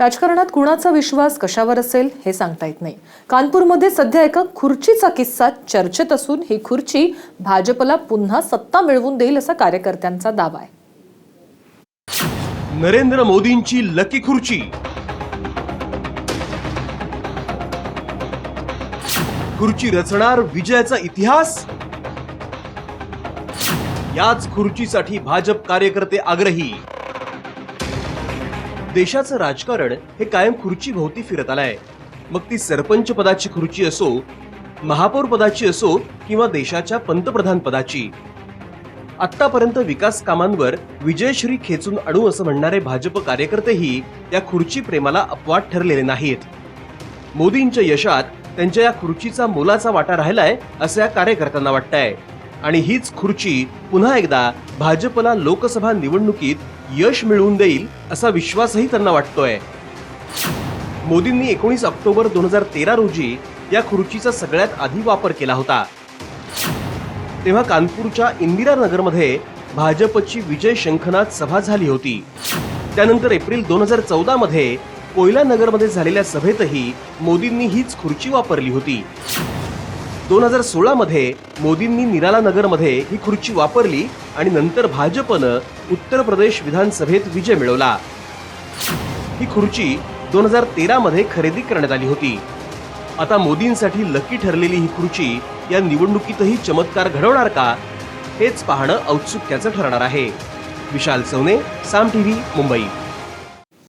राजकारणात कुणाचा विश्वास कशावर असेल हे सांगता येत नाही. कानपूरमध्ये सध्या एका खुर्चीचा किस्सा चर्चेत असून ही खुर्ची भाजपला पुन्हा सत्ता मिळवून देईल असा कार्यकर्त्यांचा दावा आहे. नरेंद्र मोदींची लकी खुर्ची. खुर्ची रचणार विजयाचा इतिहास? याच खुर्चीसाठी भाजप कार्यकर्ते आग्रही. देशाचं राजकारण हे कायम खुर्ची भोवती फिरत आलंय. मग ती सरपंच पदाची खुर्ची असो महापौर पदाची असो किंवा देशाच्या पंतप्रधान पदाची. आतापर्यंत विकास कामांवर विजयश्री खेचून आणू असं म्हणणारे भाजप कार्यकर्तेही या खुर्ची प्रेमाला अपवाद ठरलेले नाहीत. मोदींच्या यशात त्यांच्या या खुर्चीचा मोलाचा वाटा राहिलाय असं या कार्यकर्त्यांना वाटतंय. आणि हीच खुर्ची पुन्हा एकदा भाजपला लोकसभा निवडणुकीत यश मिळवून देईल असा विश्वासही त्यांना वाटतोय. मोदींनी एकोणीस ऑक्टोबर दोन हजार तेरा रोजी या खुर्चीचा सगळ्यात आधी वापर केला होता. तेव्हा कानपूरच्या इंदिरा नगरमध्ये भाजपची विजय शंखनाथ सभा झाली होती. त्यानंतर एप्रिल दोन हजार चौदा मध्ये कोयला नगरमध्ये झालेल्या सभेतही मोदींनी हीच खुर्ची वापरली होती. दोन हजार सोळामध्ये मोदींनी निराला नगरमध्ये ही खुर्ची वापरली आणि नंतर भाजपनं उत्तर प्रदेश विधानसभेत विजय मिळवला. ही खुर्ची दोन हजार तेरामध्ये खरेदी करण्यात आली होती. आता मोदींसाठी लकी ठरलेली ही खुर्ची या निवडणुकीतही चमत्कार घडवणार का हेच पाहणं औत्सुक्याचं ठरणार आहे. विशाल सवने साम टीव्ही मुंबई.